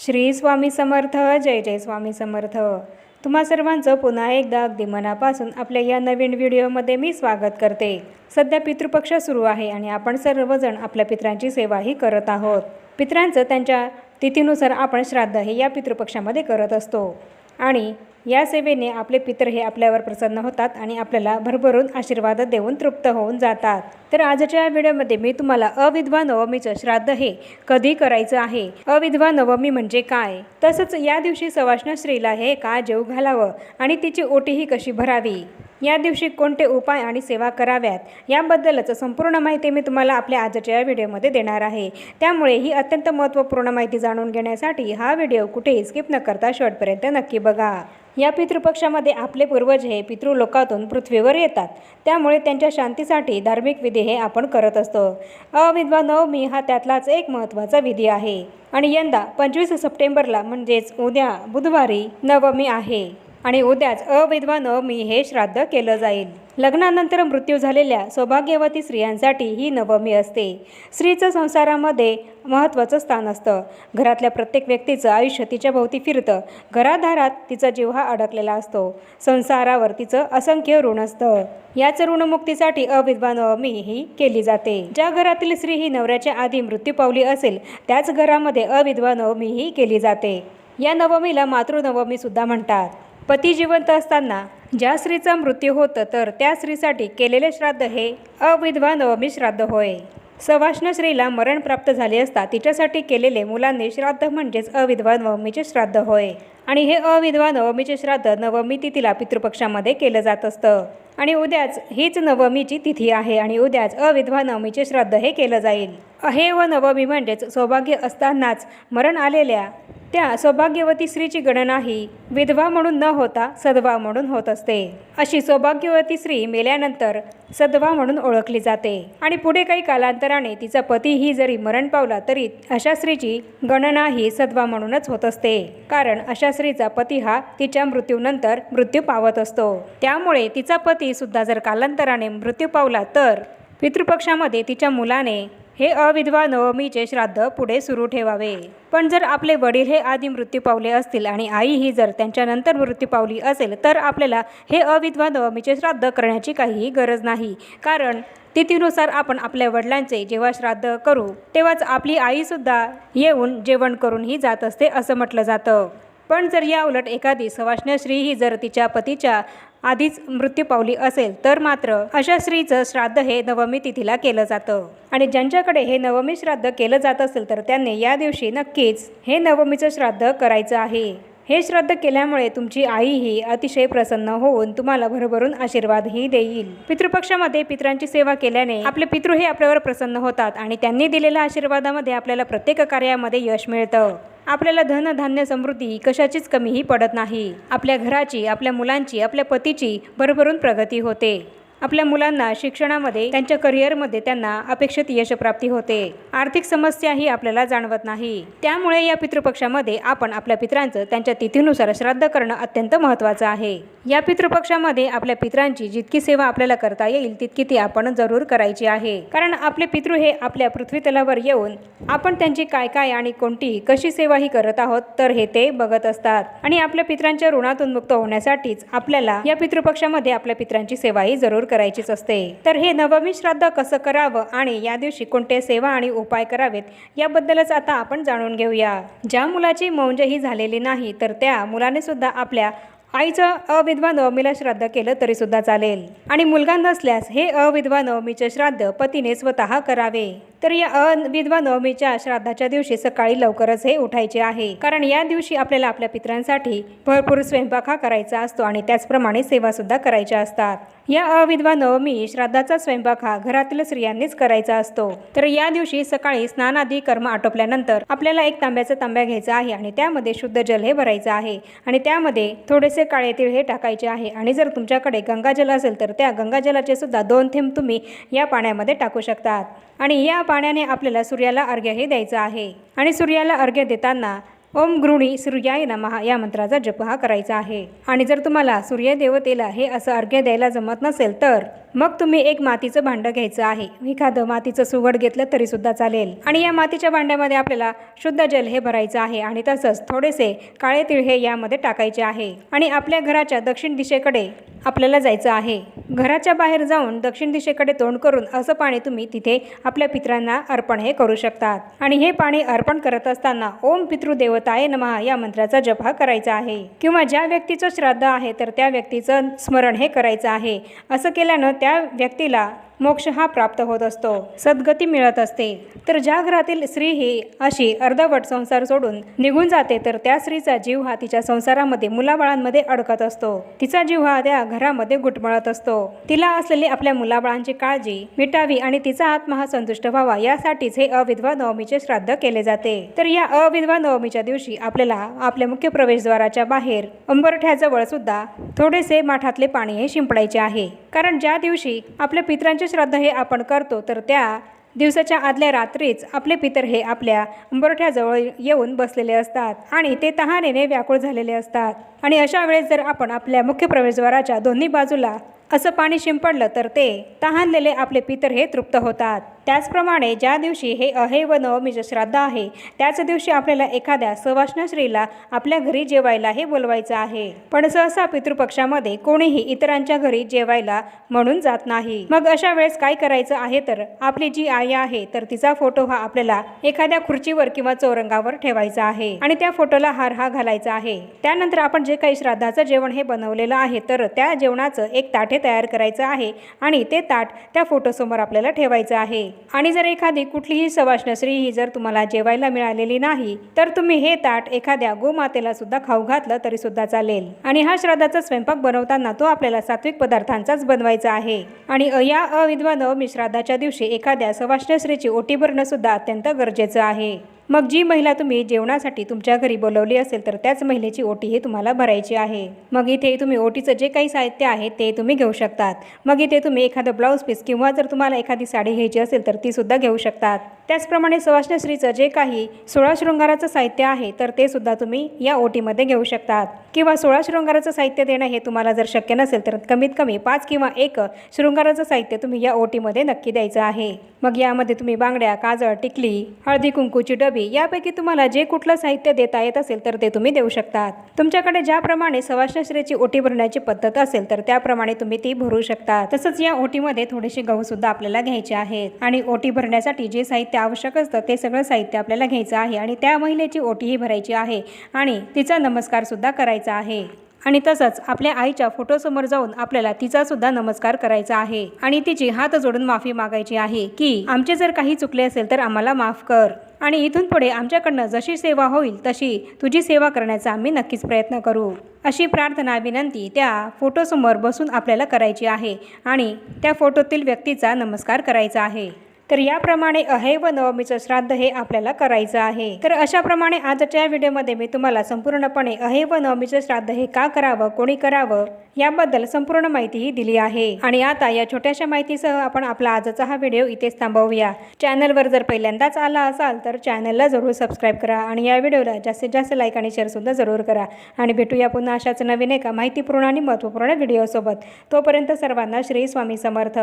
श्री स्वामी समर्थ जय जय स्वामी समर्थ. तुम्हा सर्वांचं पुन्हा एकदा अगदी मनापासून आपल्या या नवीन व्हिडिओमध्ये मी स्वागत करते. सध्या पितृपक्ष सुरू आहे आणि आपण सर्वजण आपल्या पित्रांची सेवाही करत आहोत. पित्रांचं त्यांच्या तिथीनुसार आपण श्राद्ध हे या पितृपक्षामध्ये करत असतो. आणि या सेवेने आपले पितर हे आपल्यावर प्रसन्न होतात आणि आपल्याला भरभरून आशीर्वाद देऊन तृप्त होऊन जातात. तर आजच्या या व्हिडिओमध्ये मी तुम्हाला अविधवा नवमीचं श्राद्ध हे कधी करायचं आहे? अविधवा नवमी म्हणजे काय? तसंच या दिवशी सवाष्ण स्त्रीला हे का जेव घालावं? आणि तिची ओटीही कशी भरावी? या दिवशी कोणते उपाय आणि सेवा कराव्यात? याबद्दलच संपूर्ण माहिती मी तुम्हाला आपल्या आजच्या या व्हिडिओमध्ये देणार आहे. त्यामुळे ही अत्यंत महत्त्वपूर्ण माहिती जाणून घेण्यासाठी हा व्हिडिओ कुठेही स्किप न करता शेवटपर्यंत नक्की बघा. या पितृपक्षामध्ये आपले पूर्वज हे पितृलोकातून पृथ्वीवर येतात. त्यामुळे त्यांच्या शांतीसाठी धार्मिक विधी हे आपण करत असतो. अविधवा नवमी हा त्यातलाच एक महत्त्वाचा विधी आहे. आणि यंदा पंचवीस सप्टेंबरला म्हणजेच उद्या बुधवारी नवमी आहे. आणि उद्याच अविधवा नवमी हे श्राद्ध केलं जाईल. लग्नानंतर मृत्यू झालेल्या सौभाग्यवती स्त्रियांसाठी ही नवमी असते. स्त्रीचं संसारामध्ये महत्त्वाचं स्थान असतं. घरातल्या प्रत्येक व्यक्तीचं आयुष्य तिच्या भोवती फिरतं. घरादारात तिचा जीव हा अडकलेला असतो. संसारावर तिचं असंख्य ऋण असतं. याच ऋणमुक्तीसाठी अविधवा नवमी ही केली जाते. ज्या घरातील स्त्री ही नवऱ्याच्या आधी मृत्यू पावली असेल त्याच घरामध्ये अविधवा नवमी ही केली जाते. या नवमीला मातृनवमी सुद्धा म्हणतात. पती जिवंत असताना ज्या स्त्रीचा मृत्यू होतं तर त्या स्त्रीसाठी केलेले श्राद्ध हे अविधवा नवमी श्राद्ध होय. सवाष्ण स्त्रीला मरण प्राप्त झाले असता तिच्यासाठी केलेले मुलांनी श्राद्ध म्हणजेच अविधवा नवमीचे श्राद्ध होय. आणि हे अविधवा नवमीचे श्राद्ध नवमी तिथीला पितृपक्षामध्ये केलं जात असतं. आणि उद्याच हीच नवमीची तिथी आहे आणि उद्याच अविधवा नवमीचे श्राद्ध हे केलं जाईल. अहे व नवमी म्हणजेच सौभाग्य असतानाच मरण आलेल्या त्या सौभाग्यवती स्त्रीची गणना ही विधवा म्हणून न होता सदवा म्हणून होत असते. अशी सौभाग्यवती स्त्री मेल्यानंतर सदवा म्हणून ओळखली जाते. आणि पुढे काही कालांतराने तिचा पतीही जरी मरण पावला तरी अशा स्त्रीची गणना ही सदवा म्हणूनच होत असते. कारण अशा स्त्रीचा पती हा तिच्या मृत्यूनंतर मृत्यू पावत असतो. त्यामुळे तिचा पती सुद्धा जर कालांतराने मृत्यू पावला तर पितृपक्षामध्ये तिच्या मुलाने हे अविधवा नवमीचे श्राद्ध पुढे सुरू ठेवावे. पण जर आपले वडील हे आधी मृत्यू पावले असतील आणि आई ही जर त्यांच्यानंतर मृत्यू पावली असेल तर आपल्याला हे अविधवा नवमीचे श्राद्ध करण्याची काहीही गरज नाही. कारण तिथीनुसार आपण आपल्या वडिलांचे जेव्हा श्राद्ध करू तेव्हाच आपली आईसुद्धा येऊन जेवण करूनही जात असते असं म्हटलं जातं. पण जर या उलट एखादी सवाष्ण स्त्री ही जर तिच्या पतीच्या आधीच मृत्यू पावली असेल तर मात्र अशा स्त्रीचं श्राद्ध हे नवमी तिथीला केलं जातं. आणि ज्यांच्याकडे हे नवमी श्राद्ध केलं जात असेल तर त्यांनी या दिवशी नक्कीच हे नवमीचं श्राद्ध करायचं आहे. हे श्राद्ध केल्यामुळे तुमची आई ही अतिशय प्रसन्न होऊन तुम्हाला भरभरून आशीर्वादही देईल. पितृपक्षामध्ये पित्रांची सेवा केल्याने आपले पितृ हे आपल्यावर प्रसन्न होतात आणि त्यांनी दिलेल्या आशीर्वादामध्ये आपल्याला प्रत्येक कार्यामध्ये यश मिळतं. आपल्याला धन धान्य समृद्धी कशाचीच कमीही पडत नाही. आपल्या घराची आपल्या मुलांची आपल्या पतीची भरभरून प्रगती होते. आपल्या मुलांना शिक्षणामध्ये त्यांच्या करिअरमध्ये त्यांना अपेक्षित यशप्राप्ती होते. आर्थिक समस्याही आपल्याला जाणवत नाही. त्यामुळे या पितृपक्षामध्ये आपण आपल्या पित्रांचं त्यांच्या तिथीनुसार श्राद्ध करणं अत्यंत महत्त्वाचं आहे. या पितृपक्षामध्ये आपल्या पित्रांची जितकी सेवा आपल्याला करता येईल तितकी ती आपण जरूर करायची आहे. कारण आपले पितृ हे आपल्या पृथ्वीतलावर येऊन आपण त्यांची काय काय आणि कोणती कशी सेवाही करत आहोत तर हे ते बघत असतात. आणि आपल्या पित्रांच्या ऋणातून मुक्त होण्यासाठीच आपल्याला या पितृपक्षामध्ये आपल्या पित्रांची सेवाही जरूर करायचीच असते. तर हे नवमी श्राद्ध कसं करावं आणि या दिवशी कोणते सेवा आणि उपाय करावेत याबद्दलच आता आपण जाणून घेऊया. ज्या मुलाची मौंज ही झालेली नाही तर त्या मुलाने सुद्धा आपल्या आईचं अविधवा नवमीला श्राद्ध केलं तरी सुद्धा चालेल. आणि मुलगा नसल्यास हे अविधवा नवमीचे श्राद्ध पतीने स्वतः करावे. तर या अविधवा नवमीच्या श्राद्धाच्या दिवशी सकाळी लवकरच हे उठायचे आहे. कारण या दिवशी आपल्याला आपल्या पित्रांसाठी भरपूर स्वयंपाक हा करायचा असतो आणि त्याचप्रमाणे सेवा सुद्धा करायच्या असतात. या अविधवा नवमी श्राद्धाचा स्वयंपाक हा घरातील स्त्रियांनीच करायचा असतो. तर या दिवशी सकाळी स्नान आदी कर्म आटोपल्यानंतर आपल्याला एक तांब्याचा तांब्या घ्यायचा आहे आणि त्यामध्ये शुद्ध जल हे भरायचं आहे. आणि त्यामध्ये थोडेसे काळे तीळ हे टाकायचे आहे आणि जर तुमच्याकडे गंगाजल असेल तर त्या गंगाजलाचे सुद्धा दोन थेंब तुम्ही या पाण्यामध्ये टाकू शकतात. आणि या पाण्याने आपल्याला सूर्याला अर्घ्य हे द्यायचं आहे. आणि सूर्याला अर्घ्य देताना ओम गृणी सूर्याय नमः या मंत्राचा जप हा करायचा आहे. आणि जर तुम्हाला सूर्यदेवतेला हे असं अर्घ्य द्यायला जमत नसेल तर मग तुम्ही एक मातीचं भांडं घ्यायचं आहे. एखादं मातीचं सुगड घेतलं तरीसुद्धा चालेल. आणि या मातीच्या भांड्यामध्ये आपल्याला शुद्ध जल हे भरायचं आहे आणि तसंच थोडेसे काळे तिळ हे यामध्ये टाकायचे आहे. आणि आपल्या घराच्या दक्षिण दिशेकडे आपल्याला जायचं आहे. घराच्या बाहेर जाऊन दक्षिण दिशेकडे तोंड करून असं पाणी तुम्ही तिथे आपल्या पित्रांना अर्पण हे करू शकतात. आणि हे पाणी अर्पण करत असताना ओम पितृदेवताय नमः या मंत्राचा जप हा करायचा आहे. किंवा ज्या व्यक्तीचं श्राद्ध आहे तर त्या व्यक्तीचं स्मरण हे करायचं आहे. असं केल्यानं त्या त्या व्यक्तीला मोक्ष हा प्राप्त होत असतो. सद्गती मिळत असते. तर ज्या घरातील स्त्री ही अशी अर्धवट संसार सोडून निघून जाते तर त्या स्त्रीचा जीव हा तिच्या संसारामध्ये मुलाबाळांमध्ये अडकत असतो. तिचा जीव हा त्या घरामध्ये गुटमळत असतो. तिला असलेली आपल्या मुलाबाळांची काळजी मिटावी आणि तिचा आत्मा हा संतुष्ट व्हावा यासाठीच हे अविधवा नवमीचे श्राद्ध केले जाते. तर या अविधवा नवमीच्या दिवशी आपल्याला आपल्या मुख्य प्रवेशद्वाराच्या बाहेर अंबरठ्याजवळ सुद्धा थोडेसे माठातले पाणी हे शिंपडायचे आहे. कारण ज्या दिवशी आपल्या पित्रांचे श्राद्ध हे आपण करतो तर त्या दिवसाच्या आदल्या रात्रीच आपले पितर हे आपल्या अंबरठ्याजवळ येऊन बसलेले असतात आणि ते तहानेने व्याकुळ झालेले असतात. आणि अशा वेळेस जर आपण आपल्या मुख्य प्रवेशद्वाराच्या दोन्ही बाजूला असं पाणी शिंपडलं तर ते तहानलेले आपले पितर हे तृप्त होतात. त्याचप्रमाणे ज्या दिवशी हे अहे व नवमीचे श्राद्ध आहे त्याच दिवशी आपल्याला एखाद्या सवाष्ण स्त्रीला आपल्या घरी जेवायला हे बोलवायचं आहे. पण सहसा पितृपक्षामध्ये कोणीही इतरांच्या घरी जेवायला म्हणून जात नाही. मग अशा वेळेस काय करायचं आहे तर आपली जी आई आहे तर तिचा फोटो हा आपल्याला एखाद्या खुर्चीवर किंवा चौरंगावर ठेवायचा आहे आणि त्या फोटोला हार हा घालायचा आहे. त्यानंतर आपण जे काही श्राद्धाचं जेवण हे बनवलेलं आहे तर त्या जेवणाचं एक ताट हे तयार करायचं आहे आणि ते ताट त्या फोटोसमोर आपल्याला ठेवायचं आहे. आणि जर एखादी कुठलीही सवाष्ण स्त्री ही जर तुम्हाला जेवायला मिळालेली नाही तर तुम्ही हे ताट एखाद्या गोमातेला सुद्धा खाऊ घातलं तरी सुद्धा चालेल. आणि हा श्राद्धाचा स्वयंपाक बनवताना तो आपल्याला सात्विक पदार्थांचाच बनवायचा आहे. आणि अ- या अविधवा नवमी श्राद्धाच्या दिवशी एखाद्या सवाष्ण स्त्रीची ओटी भरणं सुद्धा अत्यंत गरजेचं आहे. मग जी महिला तुम्ही जेवणासाठी तुमच्या घरी बोलवली असेल तर त्याच महिलेची ओटी ही तुम्हाला भरायची आहे. मग इथे तुम्ही ओटीचं जे काही साहित्य आहे ते तुम्ही घेऊ शकतात. मग इथे तुम्ही एखादं ब्लाऊज पीस किंवा जर तुम्हाला एखादी साडी घ्यायची असेल तर ती सुद्धा घेऊ शकतात. त्याचप्रमाणे सवाष्ण जे काही सोळा शृंगाराचं साहित्य आहे तर ते सुद्धा तुम्ही या ओटीमध्ये घेऊ शकतात. किंवा सोळा शृंगाराचं साहित्य देणं हे तुम्हाला जर शक्य नसेल तर कमीत कमी पाच किंवा एक शृंगाराचं साहित्य तुम्ही या ओटीमध्ये नक्की द्यायचं आहे. मग यामध्ये तुम्ही बांगड्या काजळ टिकली हळदी कुंकूची डबी यापैकी तुम्हाला जे कुठलं साहित्य देता येत असेल तर ते तुम्ही देऊ शकतात. तुमच्याकडे ज्याप्रमाणे सवाष्ण ओटी भरण्याची पद्धत असेल तर त्याप्रमाणे तुम्ही ती भरू शकता. तसंच या ओटीमध्ये थोडेसे गहू सुद्धा आपल्याला घ्यायचे आहेत आणि ओटी भरण्यासाठी जे साहित्य आवश्यक असतं ते सगळं साहित्य आपल्याला घ्यायचं आहे आणि त्या महिलेची ओटीही भरायची आहे आणि तिचा नमस्कारसुद्धा करायचा आहे. आणि तसंच आपल्या आईच्या फोटोसमोर जाऊन आपल्याला तिचा सुद्धा नमस्कार करायचा आहे. आणि तिची हात जोडून माफी मागायची आहे की आमचे जर काही चुकले असेल तर आम्हाला माफ कर. आणि इथून पुढे आमच्याकडनं जशी सेवा होईल तशी तुझी सेवा करण्याचा आम्ही नक्कीच प्रयत्न करू. अशी प्रार्थना विनंती त्या फोटोसमोर बसून आपल्याला करायची आहे आणि त्या फोटोतील व्यक्तीचा नमस्कार करायचा आहे. तर याप्रमाणे अहे व नवमीचं श्राद्ध हे आपल्याला करायचं आहे. तर अशाप्रमाणे आजच्या व्हिडिओमध्ये मी तुम्हाला संपूर्णपणे अहे व नवमीचं श्राद्ध हे का करावं कोणी करावं याबद्दल संपूर्ण माहितीही दिली आहे. आणि आता या छोट्याशा माहितीसह आपण आपला आजचा हा व्हिडिओ इथेच थांबवूया. चॅनलवर जर पहिल्यांदाच आला असाल तर चॅनलला जरूर सबस्क्राईब करा आणि या व्हिडिओला जास्तीत जास्त लाईक आणि शेअरसुद्धा जरूर करा. आणि भेटूया पुन्हा अशाच नवीन एका माहितीपूर्ण आणि महत्त्वपूर्ण व्हिडिओसोबत. तोपर्यंत सर्वांना श्री स्वामी समर्थ.